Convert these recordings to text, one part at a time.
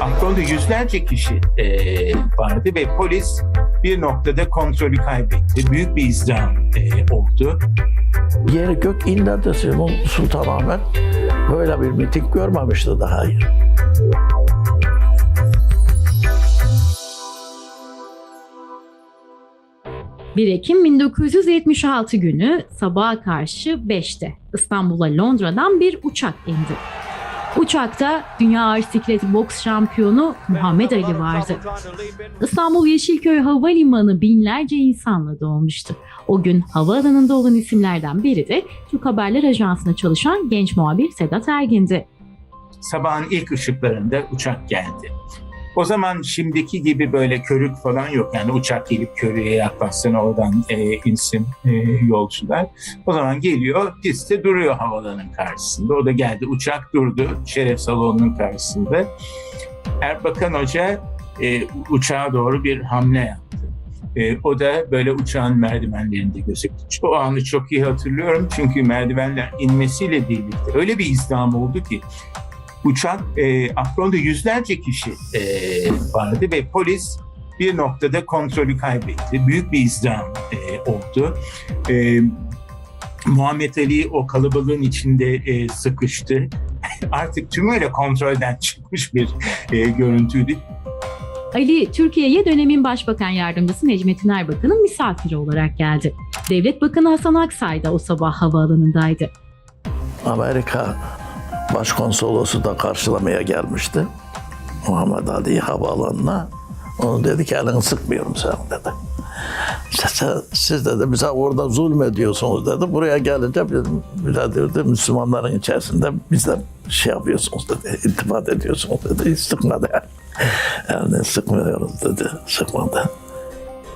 Afronda yüzlerce kişi e, vardı ve polis bir noktada kontrolü kaybetti. Büyük bir izdiham e, oldu. Yer gök inledi Sultanahmet. Böyle bir miting görmemişti daha. 1 Ekim 1976 günü sabaha karşı 5'te İstanbul'a Londra'dan bir uçak indi. Uçakta dünya ağır siklet boks şampiyonu Muhammed Ali vardı. İstanbul Yeşilköy Havalimanı binlerce insanla dolmuştu. O gün havaalanında olan isimlerden biri de Türk Haberler Ajansı'nda çalışan genç muhabir Sedat Ergin'di. Sabahın ilk ışıklarında uçak geldi. O zaman şimdiki gibi böyle körük falan yok. Yani uçak gelip körüğe yaklaşsın oradan e, insin e, yolcular. O zaman geliyor pistte duruyor havalanın karşısında. O da geldi uçak durdu şeref salonunun karşısında. Erbakan Hoca e, uçağa doğru bir hamle yaptı. E, o da böyle uçağın merdivenlerinde gözüktü. O anı çok iyi hatırlıyorum çünkü merdivenler inmesiyle birlikte öyle bir izdiham oldu ki uçak e, Afron'da yüzlerce kişi e, vardı ve polis bir noktada kontrolü kaybetti. Büyük bir izdiham e, oldu. E, Muhammed Ali o kalabalığın içinde e, sıkıştı. Artık tümüyle kontrolden çıkmış bir e, görüntüydü. Ali Türkiye'ye dönemin Başbakan Yardımcısı Necmettin Erbakan'ın misafiri olarak geldi. Devlet Bakanı Hasan Aksay da o sabah havaalanındaydı. Amerika Başkonsolosu da karşılamaya gelmişti. Muhammed Ali havaalanına. Onu dedi ki elini sıkmıyorum sen dedi. Siz, siz dedi bize orada zulmediyorsunuz dedi. Buraya gelince dedi Müslümanların içerisinde bizden şey yapıyorsunuz dedi. İltifat ediyorsunuz dedi. Hiç sıkmadı yani. Yani sıkmıyoruz dedi. Sıkmadı.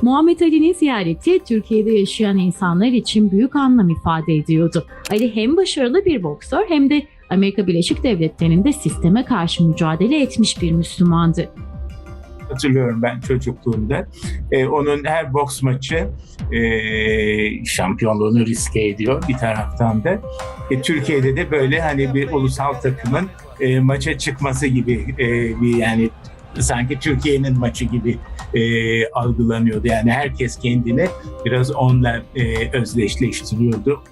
Muhammed Ali'nin ziyareti Türkiye'de yaşayan insanlar için büyük anlam ifade ediyordu. Ali hem başarılı bir boksör hem de Amerika Birleşik Devletleri'nde sisteme karşı mücadele etmiş bir Müslümandı. Hatırlıyorum ben çocukluğumda. E, onun her boks maçı e, şampiyonluğunu riske ediyor bir taraftan da. E, Türkiye'de de böyle hani bir ulusal takımın e, maça çıkması gibi e, bir yani sanki Türkiye'nin maçı gibi e, algılanıyordu. Yani herkes kendini biraz onunla e, özdeşleştiriyordu.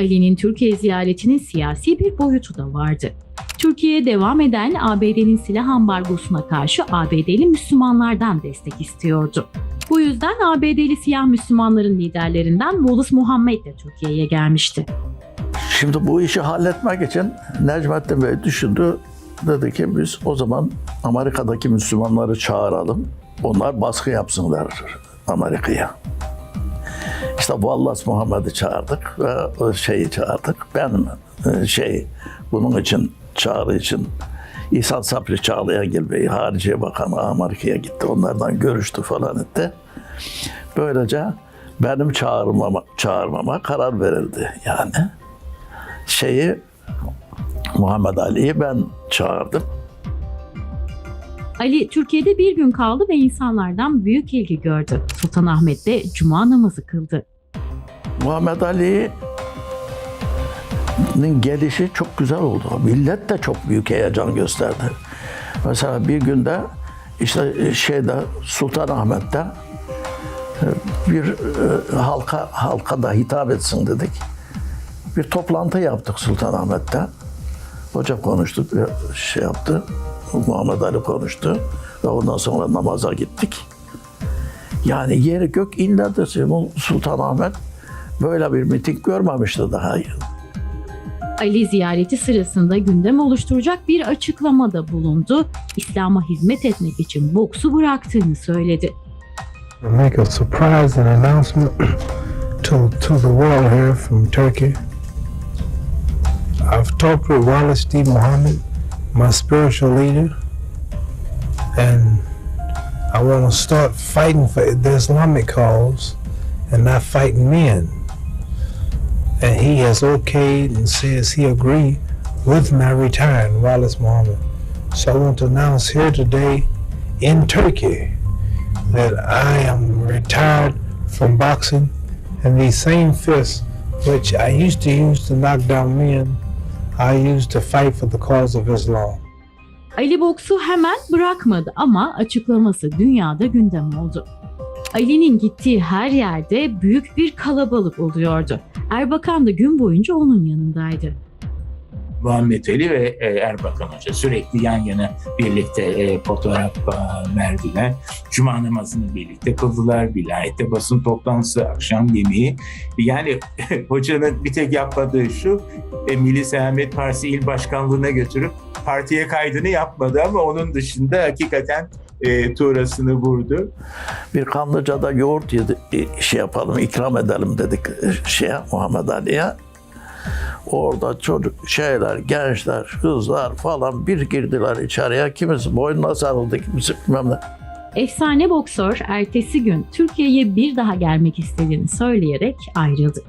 Ali'nin Türkiye ziyaretinin siyasi bir boyutu da vardı. Türkiye'ye devam eden ABD'nin silah ambargosuna karşı ABD'li Müslümanlardan destek istiyordu. Bu yüzden ABD'li siyah Müslümanların liderlerinden Wallace Muhammed de Türkiye'ye gelmişti. Şimdi bu işi halletmek için Necmettin Bey düşündü. Dedi ki biz o zaman Amerika'daki Müslümanları çağıralım. Onlar baskı yapsınlar Amerika'ya. İşte Wallace Muhammed'i çağırdık ve şeyi çağırdık. Ben e, şey bunun için çağrı için İhsan Sapri Çağlayangil Bey Hariciye Bakanı Amerika'ya gitti. Onlardan görüştü falan etti. Böylece benim çağırmama, çağırmama karar verildi yani. Şeyi Muhammed Ali'yi ben çağırdım. Ali Türkiye'de bir gün kaldı ve insanlardan büyük ilgi gördü. Sultanahmet'te cuma namazı kıldı. Muhammed Ali'nin gelişi çok güzel oldu. Millet de çok büyük heyecan gösterdi. Mesela bir günde işte şeyde Sultanahmet'te e, bir e, halka halka da hitap etsin dedik. Bir toplantı yaptık Sultanahmet'te. Hoca konuştu, şey yaptı. Muhammed Ali konuştu ve ondan sonra namaza gittik. Yani yeri gök inledi Sultanahmet böyle bir miting görmemişti daha. Ali ziyareti sırasında gündem oluşturacak bir açıklamada bulundu. İslam'a hizmet etmek için boksu bıraktığını söyledi. make a surprise announcement to to the world here from Turkey. I've talked with Wallace D. Muhammad, my spiritual leader, and I want to start fighting for the Islamic cause and not fighting men. And he has okayed and says he agree with my retiring Wallace Muhammad. So I want to announce here today in Turkey that I am retired from boxing and these same fists which I used to use to knock down men, I used to fight for the cause of Islam. Ali boksu hemen bırakmadı ama açıklaması dünyada gündem oldu. Ali'nin gittiği her yerde büyük bir kalabalık oluyordu. Erbakan da gün boyunca onun yanındaydı. Muhammed Ali ve e, Erbakan Hoca sürekli yan yana birlikte e, fotoğraf e, verdiler. Cuma namazını birlikte kıldılar. Vilayette basın toplantısı, akşam yemeği. Yani hocanın bir tek yapmadığı şu, e, Milli Selamet Partisi il başkanlığına götürüp partiye kaydını yapmadı ama onun dışında hakikaten e, tuğrasını vurdu. Bir Kanlıca'da yoğurt yedi, e, şey yapalım, ikram edelim dedik şeye Muhammed Ali'ye. Orada çocuk şeyler, gençler, kızlar falan bir girdiler içeriye. Kimisi boynuna sarıldı, kimisi bilmem ne. Efsane boksör ertesi gün Türkiye'ye bir daha gelmek istediğini söyleyerek ayrıldı.